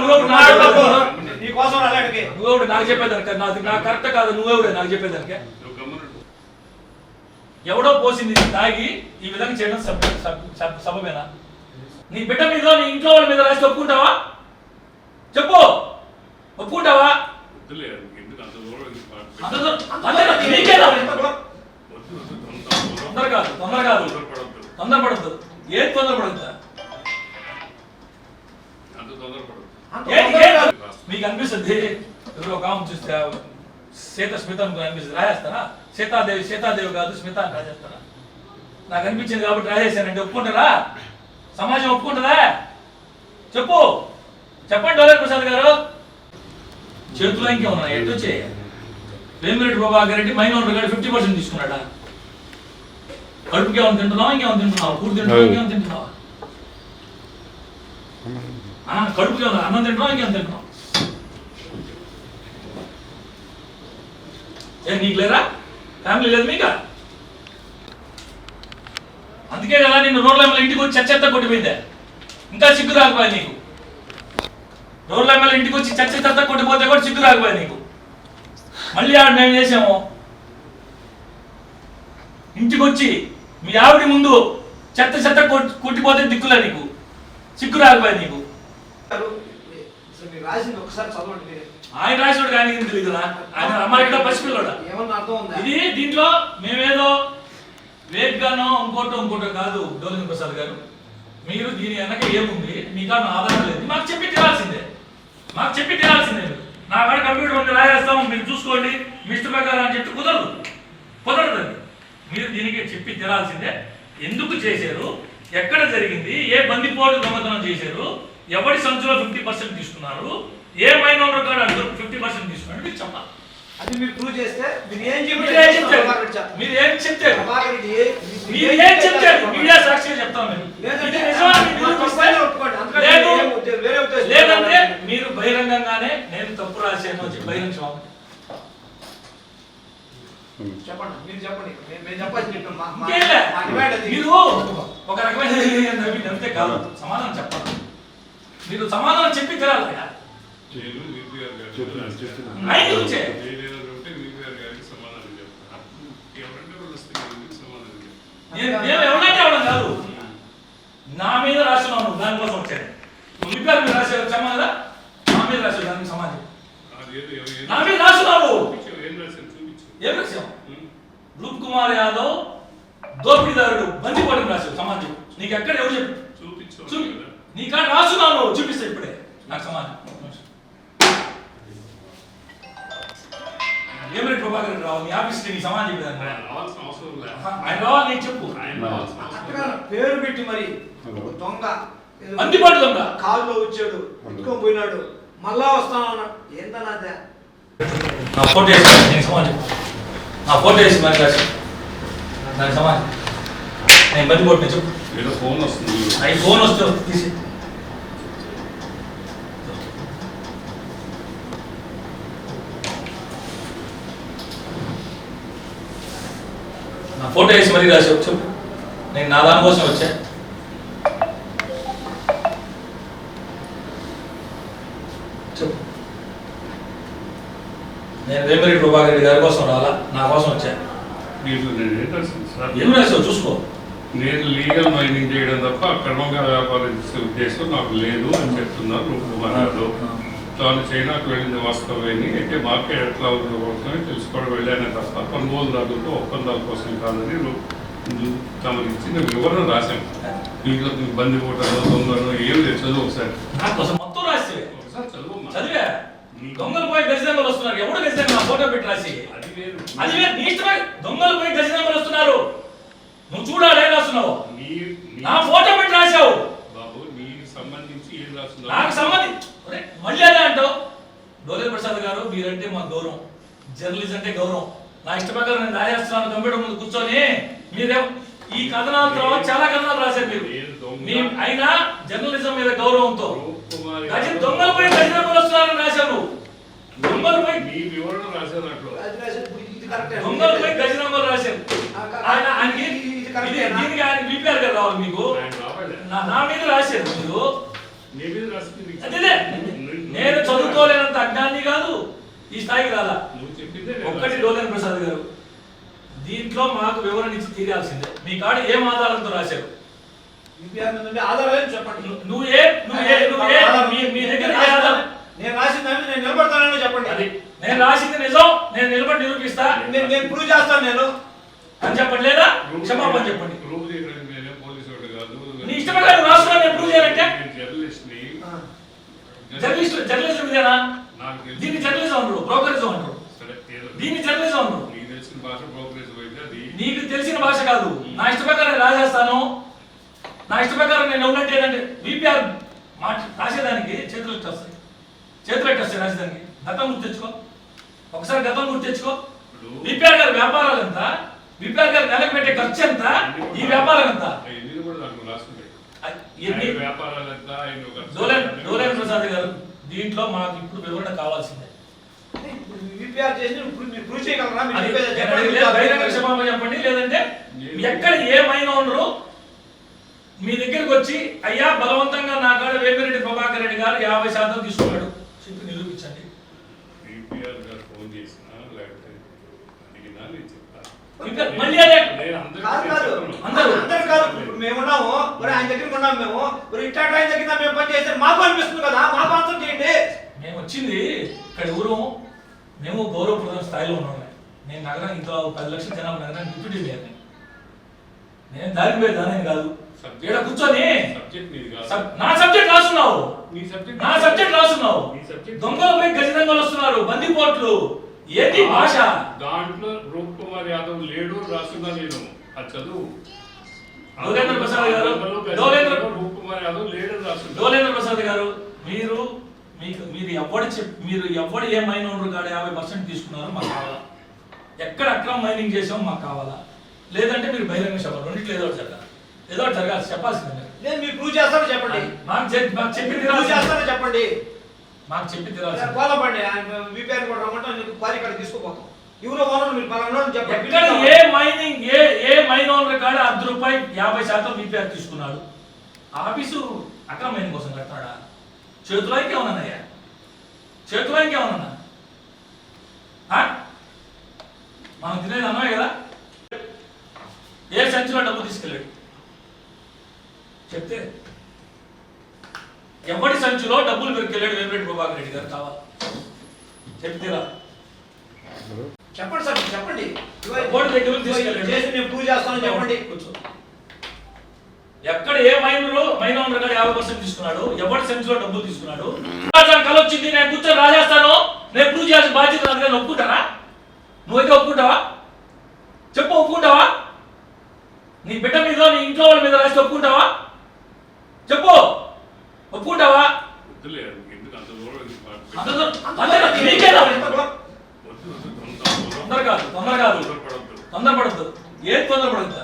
నువ్వెవడు? నాకు చెప్పేదానికి? నువ్వెవడు? నాకు చెప్పేదానికి నాకు నాకు కరెక్ట్ కాదు. నువ్వెవడే? నాకు చెప్పేదానికి ఎవడో పోసింది తాగి ఈ విధంగా చేయడం సబబేనా? నీ బిడ్డ మీద నీ ఇంట్లో వాళ్ళ మీద రాసి ఒప్పుకుంటావా? చెప్పు. ఒప్పుకుంటావా? తొందర కాదు తొందర కాదు. తొందరపడద్దు. ఏది తొందరపడద్దు? మీకు అనిపిస్తుంది ఎవరో ఒక ఆమె చూస్తే సీత స్మిత అనిపిస్తుంది రాయేస్తారా? సీతాదేవి సీతాదేవి కాదు స్మిత అని రాజేస్తారా? నాకు అనిపించింది కాబట్టి రాజేశానంటే ఒప్పుకుంటారా? సమాజం ఒప్పుకుంటుందా చెప్పు. చెప్పండి డోలర్ ప్రసాద్ గారు. చేతులు ఇంకే ఉన్నాయి ఎటు వచ్చే? వేమిరెడ్డి ప్రభాకర్ రెడ్డి మైనర్ గారు ఫిఫ్టీ పర్సెంట్ తీసుకున్నాడా? కడుపుకి ఏమైనా తింటున్నావా? ఇంకేమైనా తింటున్నావా? ఇంకేమైనా తింటున్నావా? ఆ, కడుపుకి అన్నం తింటాం ఇంకేమైనా తింటున్నావా? ఏ నీకు లేరా ఫ్యామిలీ లేదు మీక? అందుకే కదా నిన్ను రోడ్ల మీద ఇంటికి వచ్చి చెత్త కొట్టిపోయిందే ఇంకా సిగ్గు రాకపోయా నీకు. రోడ్ల మీద ఇంటికి వచ్చి చెత్త చెత్త కొట్టిపోతే కూడా సిగ్గు రాకపోయా నీకు. మళ్ళీ ఆవిడ మేము చేసాము? ఇంటికి వచ్చి మీ ఆవిడ ముందు చెత్త చెత్త కొట్టి- కొట్టిపోతే దిక్కులే నీకు. సిగ్గు రాకపోయా నీకు. మీరు రాసింది ఒకసారి చదవండి మీరు. ఆయన రాసినోడు కానీ తెలియదు ఆయన అమ్మాయి పసిపిల్లడా? ఏమన్నా అర్థం ఉందా? ఇది దీంట్లో మేమేదో వేగ్గానో ఇంకోటో ఇంకోటో కాదు డోలిన్ ప్రసాద్ గారు. మీరు దీని వెనక ఏముంది? మీకు ఆధారం లేదు. మాకు చెప్పి తీరాల్సిందే. మాకు చెప్పి తీరాల్సిందే నా కాడ కంప్యూటర్ ఉంది రాయేస్తాం మీరు చూసుకోండి. మీ ఇష్ట ప్రకారం అని చెప్పి కుదరదు. కుదరదు అది. మీరు దీనికి చెప్పి తీరాల్సిందే. ఎందుకు చేశారు? ఎక్కడ జరిగింది? ఏ బందిపోటు దొంగతనం చేశారు? ఎవరి సంచులో ఫిఫ్టీ పర్సెంట్ తీసుకున్నారు? ఏ మైనర్ కాడ ఫిఫ్టీ పర్సెంట్ తీసుకున్నారు మీరు చెప్పాలి. అది మీరు ప్రూవ్ చేస్తే మీరు ఏం చెప్తారు చెప్తారు మీరు ఏం చెప్తారు మీరు ఏం చెప్తారు మీడియా సాక్షిగా చెప్తాం మేము లేదంటే మీరు బహిరంగంగానే నేను తప్పు రాశాను అని చెప్పి బహిరంగ. చెప్పండి మీరు చెప్పండి. మేము-. మీరు ఒక రకమైన నవ్వి నవ్వితే కాదు. సమాధానం చెప్పాలి. మీరు సమాధానం చెప్పి తీరాలి కదా. ఆయన గురించే నేను నేను ఎవరంటే ఎవడం కాదు నా మీద రాస్తున్నాను దానికోసం వచ్చాను మీ పేరు మీద రాశారు కదా నా మీద రాశారు దానికి సమాజం నా మీద రాస్తున్నావు ఏం రాశావు? రూప్ కుమార్ యాదవ్ దోపిడీదారుడు బందిపోవడం రాశావు సమాజం నీకు ఎక్కడ ఎవరు చెప్పు చూపి. నీ కాడ రాస్తున్నాను చూపిస్తా ఇప్పుడే. నాకు సమాజం ఏమిటి ప్రభాకర్ రెడ్డి రావు? నీ ఆఫీస్కి నీ సమాజం చెప్పేదాన్ని. ఆయన రావాలి నీకు చెప్పు. పేరు పెట్టి మరి దొంగ. ఏదో బందిపోటు దొంగ. కాల్లో వచ్చాడు ఎత్తుకొని పోయినాడు. మళ్ళా వస్తాను అన్నాడు ఏందన్నా నా ఫోటో వేసి నేను సమాజం నా ఫోటో వేసి మరి రాసి దాని సమాజం నేను బంది కొట్టిన చెప్పు. ఏదో ఫోన్ వస్తుంది అవి ఫోన్ వస్తే తీసి నా ఫోటో వేసి మరీ రాసి చెప్పు నేను నా దానికోసం వచ్చా చెప్పు నేను వేమిరెడ్డి ప్రభాకర్ రెడ్డి గారి కోసం రాలా నా కోసం వచ్చా? ఏం రాసావు చూసుకో నేను లీగల్ మైనింగ్ చేయడం తప్ప అక్రమంగా వ్యాపారం చేసే ఉద్దేశం నాకు లేదు అని చెప్తున్నారు రూప్ కుమార్ యాదవ్ తాను చైనాకు వెళ్ళింది వాస్తవమేని. అయితే మార్కెట్ ఎట్లా ఉందో కోసమే తెలుసుకోవడం వెళ్ళానే తప్ప కొనుగోలుదారులతో ఒప్పందాల కోసం కాదని తమకు ఇచ్చిన వివరణ రాశాను దీంట్లో ఇబ్బంది కూడా దొంగను ఏం లేదు. చదువు ఒకసారి. నా కోసం మొత్తం రాసి. ఒకసారి చదువు అమ్మా. చదివే? దొంగలు పోయి గజదొంగలు వస్తున్నారు. ఎవడు నా ఫోటో పెట్టి రాసి. అది వేరు. అది వేరు, దొంగలు పోయి గజదొంగలు వస్తున్నారు. నువ్వు చూడాలి ఏం రాస్తున్నావు? నీ ఫోటో పెట్టి రాసావు బాబు నీకు సంబంధించి ఏం రాస్తున్నారు నాకు సంబంధించి ఒరే, మళ్ళీ అదే అంటావు. డోలే ప్రసాద్ గారు మీరంటే మా గౌరవం. జర్నలిస్ట్ అంటే గౌరవం. నా ఇష్ట ప్రకారం నేను రాజేస్తున్నాను కంప్యూటర్ ముందు కూర్చొని మీరే ఈ కథనాల తర్వాత చాలా కథనాలు రాశారు మీరు. మీ అయినా జర్నలిజం మీద గౌరవంతో. దొంగలపై గజనమ్మలు వస్తున్నారని రాశారు దొంగలపై. దొంగలపై గజనమ్మలు రాశారు. ఆయన ఆయనకి? దీనికి ఆయన బీపీఆర్ గారు రావాలి మీకు? నా మీద రాశారు మీరు? నేను చదువుకోలేనంత అజ్ఞాని కాదు. ఈ స్థాయికి రాలా. ఒక్కటి. డోలేన్ ప్రసాద్ గారు దీంట్లో మాకు వివరణ ఇచ్చి తీరాల్సిందే. మీ కాడ ఏం ఆధారంతో రాశారు? నువ్వు ఏ నువ్వు ఏ నువ్వు ఏ మీ మీ దగ్గర నేను రాసిన దాన్ని నేను నిలబడతానని చెప్పండి. అది నేను రాసింది నిజం నేను నిలబడి నిరూపిస్తా. నేను నేను ప్రూవ్ చేస్తాను నేను. అని చెప్పండి లేదా? క్షమాపణ చెప్పండి. ప్రూవ్ చేయడానికి నేనే పోలీసు వాడు కాదు. నీ ఇష్టం ప్రకారం రాస్తున్నా నేను ప్రూవ్ చేయాలంటే? జర్నలిస్ట్ ఇదేనా తెలిసి- దీన్ని జర్నలిజం అంటారు బ్రోకరిజం అంటారు. దీన్ని జర్నలిజం అంటారు. నీకు తెలిసిన భాష బ్రోకరేజ్ అయితే అది. నీకు తెలిసిన భాష కాదు. నా ఇష్ట ప్రకారం రాసేస్తాను. నా ఇష్ట ప్రకారం నేను ఉన్నట్టు ఏంటంటే బీపీఆర్ మాట రాసేదానికి చేతులు వస్తాయి చేతులు వస్తాయి రాసేదానికి. గతం గుర్తు తెచ్చుకో. ఒకసారి గతం గుర్తు తెచ్చుకో. బీపీఆర్ గారి వ్యాపారాలు బీపీఆర్ గారు నెలకు పెట్టే ఖర్చు ఎంత? ఈ వ్యాపారం ఎంత? ప్రసాద్ గారు దీంట్లో మాకు ఇప్పుడు వివరణ కావాల్సిందే. క్షమాపణ చెప్పండి. లేదంటే ఎక్కడ ఏమైనా ఉండరు మీ దగ్గరికి వచ్చి అయ్యా బలవంతంగా నా కాడ వేమిరెడ్డి ప్రభాకర్ రెడ్డి గారు యాభై శాతం తీసుకున్నాడు చెప్పి నిరూపించండి బీపీఆర్ గారు ఫోన్ చేసినా లేకపోతే అడిగినా నేను చెప్తాను ఇంకా మళ్ళీ అదే. కాదు కాదు. అందరూ. అందరు కాదు. ఇప్పుడు మేము ఉన్నాము. మరి ఆయన దగ్గర ఉన్నాము మేము. మరి ఇట్లా ఆయన దగ్గర మేము పని చేస్తే మాకు అనిపిస్తుంది కదా. మాకు ఆన్సర్ చేయండి. మేము వచ్చింది ఇక్కడ ఊరు మేము గౌరవప్రదం స్థాయిలో ఉన్నాం. నేను నగరం ఇంట్లో పది లక్షల జనాభా నగరం డిప్యూటీ మేయర్ని. నేను దానికి పోయి దాని కాదు. ఇక్కడ కూర్చొని నా సబ్జెక్ట్ రాస్తున్నావు. నీ సబ్జెక్ట్ నా సబ్జెక్ట్ రాస్తున్నావు. నీ సబ్జెక్ట్ దొంగలపై గజదొంగలు వస్తున్నారు. బందిపోట్లు. ఏంటి భాష? దాంట్లో రూప్ కుమార్ యాదవ్ లేడు రాస్తున్నా నేను అది చదువు. డోలేంద్ర ప్రసాద్ గారు, డోలేంద్ర- రూప్ కుమార్ యాదవ్ లేడు రాస్తున్నా డోలేంద్ర ప్రసాద్ గారు మీరు మీకు మీరు ఎవడు చెప్ మీరు ఎవడు ఏ మైన్ ఓనర్ కాడ యాభై పర్సెంట్ తీసుకున్నారో మాకు కావాలా? ఎక్కడ అక్రమ మైనింగ్ చేసామో మాకు కావాలా? లేదంటే మీరు బహిరంగ సభ రెండిట్లో ఏదో ఒకటి జరగాలి. ఏదో ఒకటి జరగాలి చెప్పాల్సిందే మీరు. నేను మీరు ప్రూవ్ చేస్తారో చెప్పండి. మాకు చెప్- మాకు చెప్పి ప్రూవ్ చేస్తారో చెప్పండి. మాకు చెప్పి పోదామండి ఆయన వీపీఆర్ కూడా రమ్మంటే నీకు పారి ఇక్కడ తీసుకుపోతాం. ఎవరో ఓనర్ మీరు పలానా చెప్పండి. ఏ మైనింగ్ ఏ ఏ మైన్ ఓనర్ కాడ అర్ధ రూపాయి యాభై శాతం బీపీఆర్ తీసుకున్నాడు? ఆఫీసు అక్రమ మైనింగ్ కోసం కట్టాడా చేతిలో ఇంకేమన్నాయ్యా చేతిలో ఇంకేమన్నా మనం తినేది అన్నమే కదా? ఏ సంచిలో డబ్బు తీసుకెళ్ళాడు? చెప్తే ఎవడి సంచిలో డబ్బులు పెరికెళ్ళాడు వేమిరెడ్డి ప్రభాకర్ రెడ్డి గారు? కావాలి? చెప్తేరా? చెప్పండి సార్ చెప్పండి. బోర్డు దగ్గర తీసుకెళ్ళండి. చేసి నేను ప్రూవ్ చేస్తానని చెప్పండి. ఎక్కడ ఏ మైనరు మైన్ కాడ యాభై పర్సెంట్ తీసుకున్నాడు ఎవరి సెన్స్లో డబ్బులు తీసుకున్నాడు? కల వచ్చింది నేను కూర్చొని రాజేస్తాను నేను ప్రూవ్ చేయాల్సిన బాధ్యత నాది కానీ ఒప్పుకుంటారా? నువ్వైతే ఒప్పుకుంటావా? చెప్పు ఒప్పుకుంటావా? నీ బిడ్డ మీద నీ ఇంట్లో వాళ్ళ మీద రాసి ఒప్పుకుంటావా? చెప్పు. ఒప్పుకుంటావా? తొందర- కాదు తొందర కాదు తొందరపడొద్దు. తొందరపడద్దు. ఏం తొందరపడద్దు.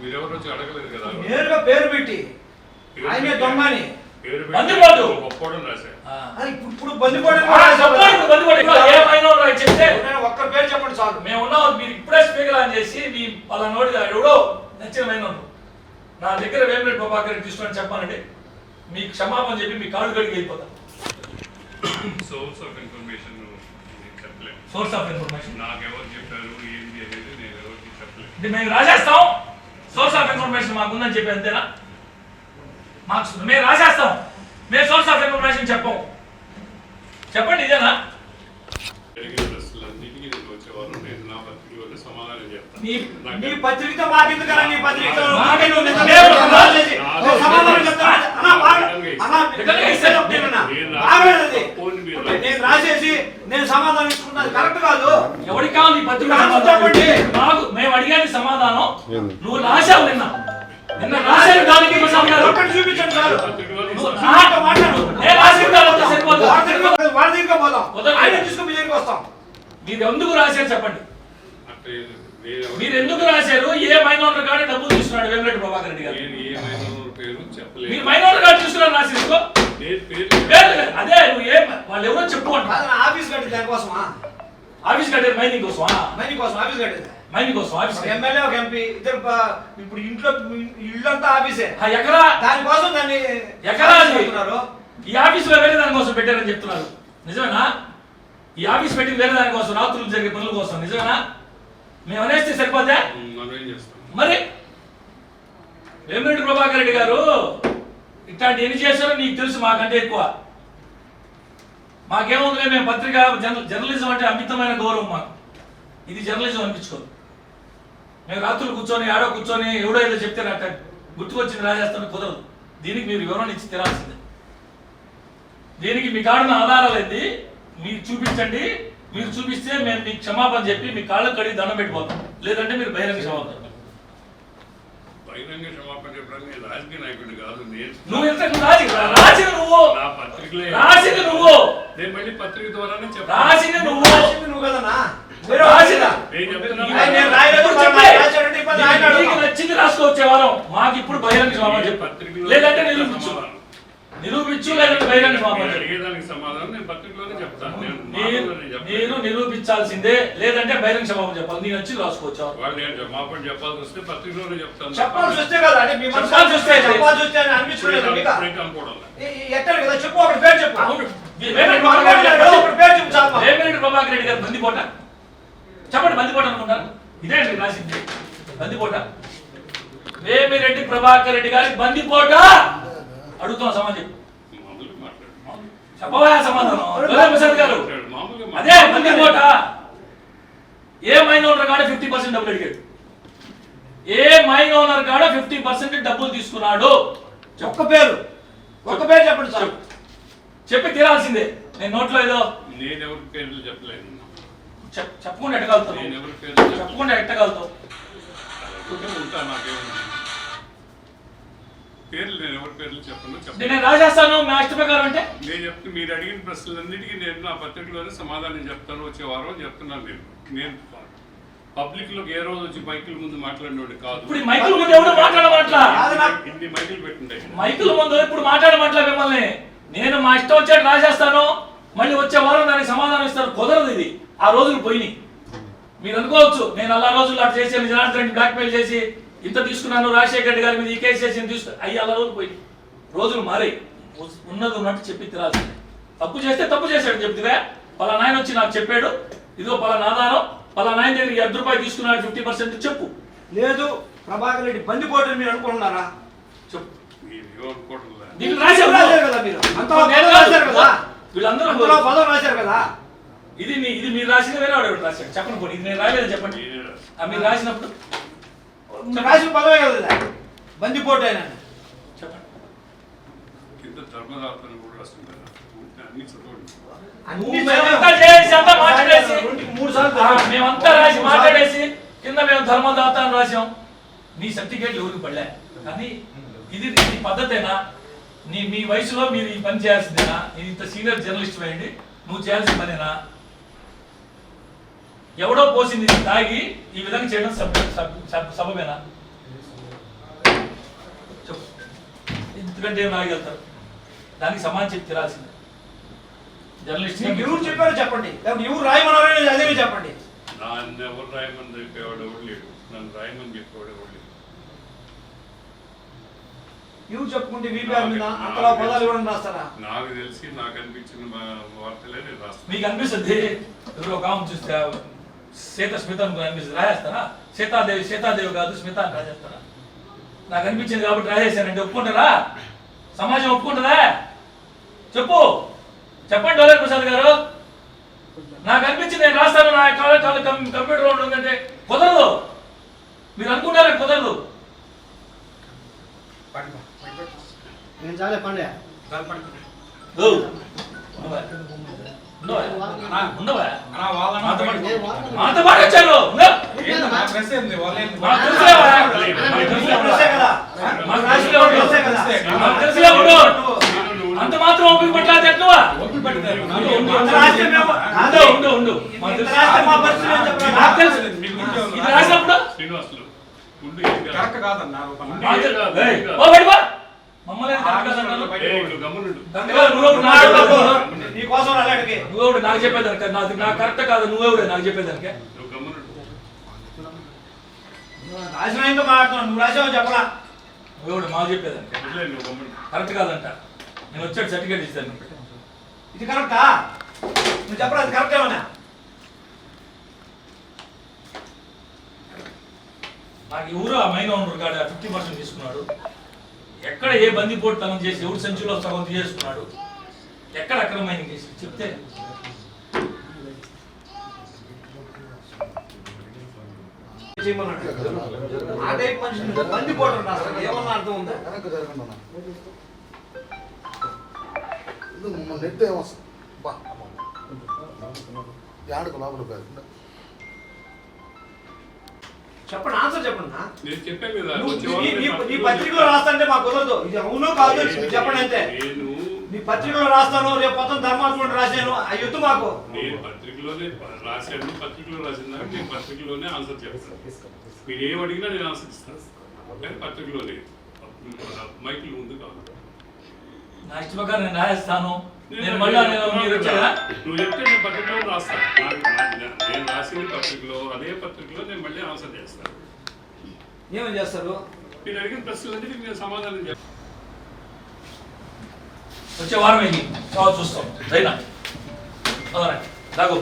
మీరెవరు వచ్చి అడగలేదు కదా. నేరుగా పేరు పెట్టి. ఆయనే దొంగని. ఇప్పుడు అయితే చెప్తే ఒక్క పేరు చెప్పండి చాలు. మేము ఉన్నాం మీరు ఇప్పుడే స్పీకర్ ఆన్ చేసి మీ వాళ్ళ నోటి ఎవడో నచ్చిన మైన నా దగ్గర వేమిరెడ్డి ప్రభాకర్ రెడ్డి తీసుకొని చెప్పానండి మీకు క్షమాపణ చెప్పి మీ కాళ్ళు కడిగి వెళ్ళిపోతాం. సోర్స్ ఆఫ్ ఇన్ఫర్మేషన్ చెప్పలేదు సోర్స్ ఆఫ్ ఇన్ఫర్మేషన్ నాకెవరు చెప్పారు ఏంటి అనేది నేను ఎవరికి చెప్పలేదు మేము రాసేస్తాం. సోర్స్ ఆఫ్ ఇన్ఫర్మేషన్ మాకు ఉందని చెప్పి అంతేనా? మాకు మేము రాసేస్తాం. మేము సోర్స్ ఆఫ్ ఇన్ఫర్మేషన్ చెప్పం. చెప్పండి ఇదేనా జరిగిన ప్రశ్నలన్నిటికీ నేను వచ్చేవారు సమాధానం చెప్తాను నీ- మాకెందుకరా నీ. సమాధానం? అన్నా, ఎక్కడ నేను రాసేసి నేను సమాధానం కరెక్ట్ కాదు. ఎవరికి కావాలి పత్రిక? చెప్పండి. మాకు మేము అడిగాని సమాధానం? నువ్వు రాశావు నిన్న. నిన్న రాశావు దానికి చూపించండి. వాడి దగ్గరికి- పోదాం. ఆయన తీసుకుని మీ దగ్గరికి వస్తాం. మీరు ఎందుకు రాశారు చెప్పండి. మీరు ఎందుకు రాశారు? ఏ మైనోటర్ కాడే డబ్బులు తీసుకున్నాడు వేమిరెడ్డి ప్రభాకర్ రెడ్డి గారు? పేరు చెప్పలేదు. మీరు మైనోటర్ కార్డు తీసుకున్నారు రాసి ఇదిగో. నేను పేరు పేరు లేదు. అదే నువ్వు ఏం వాళ్ళు ఎవరో చెప్పు ఆఫీస్ కట్టింది దానికోసమా? ఆఫీస్ కట్టారు మైనింగ్ కోసమా? మనీ కోసం ఆఫీస్ కట్టింది. మైనింగ్ కోసం ఆఫీస్ ఎమ్మెల్యే ఒక ఎంపీ ఇద్దరు ప- ఇప్పుడు ఇంట్లో ఇల్లు అంతా ఆఫీసే. ఆ ఎకరా దానికోసం దాన్ని ఎకరా? చెప్తున్నారు ఈ ఆఫీస్లో వేరే దాని కోసం పెట్టారని చెప్తున్నారు. నిజమేనా? ఈ ఆఫీస్ పెట్టి వేరే దాని కోసం రాత్రులు జరిగే పనుల కోసం నిజమేనా? మేము అనేస్తే చేస్తాం? మరి? వేమిరెడ్డి ప్రభాకర్ రెడ్డి గారు ఇట్లాంటి ఎన్ని చేశారో నీకు తెలుసు మాకంటే ఎక్కువ. మాకేముందిలే మేము పత్రిక జర్న జర్నలిజం అంటే అమితమైన గౌరవం మాకు. ఇది జర్నలిజం అనిపించుకోదు. మేము రాత్రులు కూర్చొని ఆడో కూర్చొని ఎవడో ఏదో చెప్తే నాకు గుర్తుకొచ్చింది రాజేస్తాను కుదరదు. దీనికి మీరు వివరణ ఇచ్చి తినాల్సిందే దీనికి మీ కాడున్న ఆధారాలు ఏంది? మీరు చూపించండి. మీరు చూపిస్తే మేము మీకు క్షమాపణ చెప్పి మీ కాళ్ళకు కడిగి దండం పెట్టిపోతాం. లేదంటే మీరు బహిరంగ క్షమాపణ బహిరంగ క్షమాపణ చెప్పడానికి నేను రాజకీయ నాయకుడిని కాదు నేను నువ్వు ఎంత రాసింది నువ్వు. నా పత్రికలే. నువ్వు. నేను మళ్ళీ పత్రిక ద్వారానే చెప్పాను. నువ్వు. రాసింది నువ్వు రాసిన. రాసిరా నేను చెప్తున్నాను. నేను రాయలేదు, మరి రాశాడంటే ఆయన. నచ్చింది రాసుకోవచ్చే వారం మాకు ఇప్పుడు బహిరంగ క్షమాపణ లేదంటే సమాధానం. నిరూపించు లేదంటే బహిరంగ సమాధానం నేను పత్రికలోనే చెప్తాను. నేను నిరూపించాల్సిందే లేదంటే బహిరంగ క్షమాపణ చెప్పాలి. నీ నచ్చింది రాసుకోవచ్చు? వాళ్ళు నేను చెప్పాల్సి వస్తే పత్రికలోనే చెప్తాను. చెప్పాల్సి వస్తే కదా అంటే మీ మనసు చెప్పాల్సి వస్తే అయితే. చెప్పాల్సి వస్తే అని అనిపించుకోలేదు మీకు ఇప్పుడైతే అనుకోవడం లేదు. ఎట్టాడు కదా? చెప్పు ఒకటి పేరు చెప్పు. అవును. మీరు వేమిరెడ్డి ప్రభాకర్ రెడ్డి గారు- ఒకటి పేరు చెప్పు చాలు. మాకు. వేమిరెడ్డి ప్రభాకర్ రెడ్డి గారు బందిపోట? చెప్పండి బందిపోట అనుకుంటారు? ఇదే అండి రాసింది. బందిపోట. వేమిరెడ్డి ప్రభాకర్ రెడ్డి గారి బందిపోట! అడుగుతాం సమాజం చెప్పవా సమాధానం ప్రసాద్ గారు. అదే బందిపోట ఏ మైన్ ఓనర్ కాడ ఫిఫ్టీ పర్సెంట్ డబ్బులు అడిగాడు. ఏ మైన్ ఓనర్ కాడ ఫిఫ్టీ పర్సెంట్ డబ్బులు తీసుకున్నాడు. చెప్పు. ఒక్క పేరు. ఒక్క పేరు చెప్పండి సార్. చెప్పి. తీరాల్సిందే. నేను నోట్లో ఏదో నేను ఎవరి పేర్లు చెప్పలేను. చెప్- చెప్పకుండా ఎట్టగలుగుతాను. చెప్పకుండా ఎట్టగలుగుతావు? అనుకుంటే ఉంటా నాకేముంది? పేర్లు నేను ఎవరి పేర్లు చెప్పను నేను రాసేస్తాను మా ఇష్ట ప్రకారం అంటే? నేను చెప్తే మీరు అడిగిన ప్రశ్నలన్నిటికీ నేను నా పత్రికలోనే సమాధానం చెప్తాను వచ్చే వారం చెప్తున్నాను నేను. నేను పబ్లిక్లోకి ఏ రోజు వచ్చి మైకుల ముందు మాట్లాడినోడు కాదు. ఇప్పుడు మైకుల ముందు ఎవడు మాట్లాడమట్లా ఇన్ని మైకులు పెట్టుంటాయి మైకుల ముందు ఇప్పుడు మాట్లాడమట్లా మిమ్మల్ని? నేను మా ఇష్టం వచ్చేట్టు రాసేస్తాను మళ్ళీ వచ్చే వారం దానికి సమాధానం ఇస్తారు కుదరదు ఇది. ఆ రోజులు పోయినాయి. మీరు అనుకోవచ్చు నేను అలా రోజులు అటు చేసి జనార్దన్ రెడ్డి బ్లాక్మెయిల్ చేసి ఇంత తీసుకున్నాను రాజశేఖర రెడ్డి గారి మీద ఈ కేసు చేసి ఇంత తీసుకు అయ్యి అలా రోజులు పోయి రోజులు మారాయి. ఉ- ఉన్నది ఉన్నట్టు చెప్పి తిరాల్సిందే తప్పు చేస్తే తప్పు చేశాడు చెప్తివే పలా నాయన వచ్చి నాకు చెప్పాడు. ఇదిగో పలానా ఆధారం. పలా నాయన దగ్గర అర్ధ రూపాయలు తీసుకున్నాడు ఫిఫ్టీ పర్సెంట్ చెప్పు. లేదు ప్రభాకర్ రెడ్డి బందిపోటు మీరు అనుకుంటున్నారా? చెప్పు. మీరు? రాశారు కదా. మీరు ఇది మీ ఇది మీరు రాసిన వేరే వాడు రాశాడు? చెప్పండి ఇది నేను రాయలేదని చెప్పండి. మీరు రాసినప్పుడు రాసిన పదమే కదా. బందిపోటు ఆయన చెప్పండి కింద ధర్మదాతను కూడా అన్ని చదవండి మేమంతా రాసి మాట్లాడేసి కింద మేము ధర్మదాత అని రాసాం నీ సర్టిఫికేట్లు ఎవరికి పడలే? కానీ ఇది నీ పద్ధతేనా? నీ మీ వయసులో మీరు ఈ పని చేయాల్సిందేనా? ఇంత సీనియర్ జర్నలిస్ట్ అయ్యండి నువ్వు చేయాల్సిన పనేనా? ఎవడో పోసింది తాగి ఈ విధంగా చేయడం సబ్ సబ్- సబ్- సబబేనా? చెప్పు. ఎందుకంటే ఏం రాయగలుగుతారు? దానికి సమాధానం చెప్పి తీరాల్సిందే. జర్నలిస్ట్ ఎవరు చెప్పారో చెప్పండి. ఎవరు రాయమన్నారో అదే చెప్పండి. నన్ను ఎవరు రాయమని చెప్పేవాడు ఎవడు లేడు. నన్ను రాయమని చెప్పేవాడు ఎవడు లేడు. ఎవరు చెప్పుకుంటే వీపీఆర్ మీద అంతలో పదాలు ఇవ్వడం రాస్తారా? నాకు తెలిసి నాకు అనిపించిన వార్తలే నేను రాస్తాను. మీకు అనిపిస్తుంది? ఎవరో ఒక ఆమె చూస్తే సీత స్మిత అనిపిస్తుంది రాయేస్తారా? సీతాదేవి సీతాదేవి కాదు స్మిత అని నాకు అనిపించింది కాబట్టి రాసేసానంటే ఒప్పుకుంటారా? సమాజం ఒప్పుకుంటుందా? చెప్పు. చెప్పండి డోలే ప్రసాద్ గారు. నాకు అనిపించింది నేను రాస్తాను నా కాళ్ళ కాళ్ళ కంప్యూటర్ ఉంటుందంటే కుదరదు. మీరు అనుకుంటారా కుదరదు? నేను చాలే పండే మాతో పాటు- వచ్చారు. అంత మాత్రం ఓపిక పట్టాలి ఇది రాసినప్పుడు శ్రీనివాసులు ఉండు ఏం కాదు. మాకు ఏం తెలుసు. కాదు, ఏయ్, ఏం కాదు. ఓ బయట పో. మమ్మల్ని ఎందుకు కరెక్ట్ కాదన్నారు? ఏయ్, నువ్వు గమ్మునుండు. కరెక్ట్ కాదు, నువ్వు ఒకటి నాకు చెప్పేదానికి. నాకు చెప్పేదానికి నాకు నాకు కరెక్ట్ కాదు. నువ్వెవడే? నాకు చెప్పేదానికి. రాసిన మాట్లాడుతున్నావు? నువ్వు రాసావు చెప్పలా నువ్వెవడు? మాకు చెప్పేదానికి. కరెక్ట్ కాదంట. నేను వచ్చాడు సర్టిఫికేట్ ఇస్తాను ఇది కరెక్టా? నువ్వు చెప్పరా? అది కరెక్ట్ ఏమన్నా? నాకు ఎవరు ఆ మైన్ ఓనర్ కాడ ఫిఫ్టీ పర్సెంట్ తీసుకున్నాడు. ఎక్కడ ఏ బందిపోటు తనం చేసి ఎవరు సంచిలో సగం తీసుకున్నాడు ఎక్కడ అక్రమ మైనింగ్ చేసి చెప్తే. ఆ టైప్ మనిషి నువ్వు బంది పోవడం అసలు ఏమన్నా అర్థం ఉందా నెట్ బా. ఏడకు లోపల. చెప్పండి ఆన్సర్ చెప్పండి నా. నేను చెప్పాను కదా నీ- పత్రికలో రాస్తాంటే మాకు కుదరదు. ఇది అవునో కాదు చెప్పండి అంతే. నీ పత్రికలో రాస్తాను రేపు మొత్తం ధర్మాత్మ రాశాను అవి వద్దు మాకు. నేను పత్రికలోనే రాశాను పత్రికలో రాసిన నేను పత్రికలోనే ఆన్సర్ చెప్తాను మీరు ఏం అడిగినా నేను ఆన్సర్ ఇస్తాను కానీ పత్రికలోనే. మైకులు ముందు కాదు నా ఇష్ట ప్రకారం నేను రాయేస్తాను. నేను మళ్ళీ నేను మీరు వచ్చారా? నువ్వు చెప్తే నేను పత్రికలో రాస్తాను నేను రాసిన పత్రికలో అదే పత్రికలో నేను మళ్ళీ ఆన్సర్ చేస్తాను ఏమని చేస్తారు? మీరు అడిగిన ప్రశ్నలన్నిటికీ నేను సమాధానం చెప్తాను వచ్చే వారం తర్వాత చూస్తాం. రైనా దాగో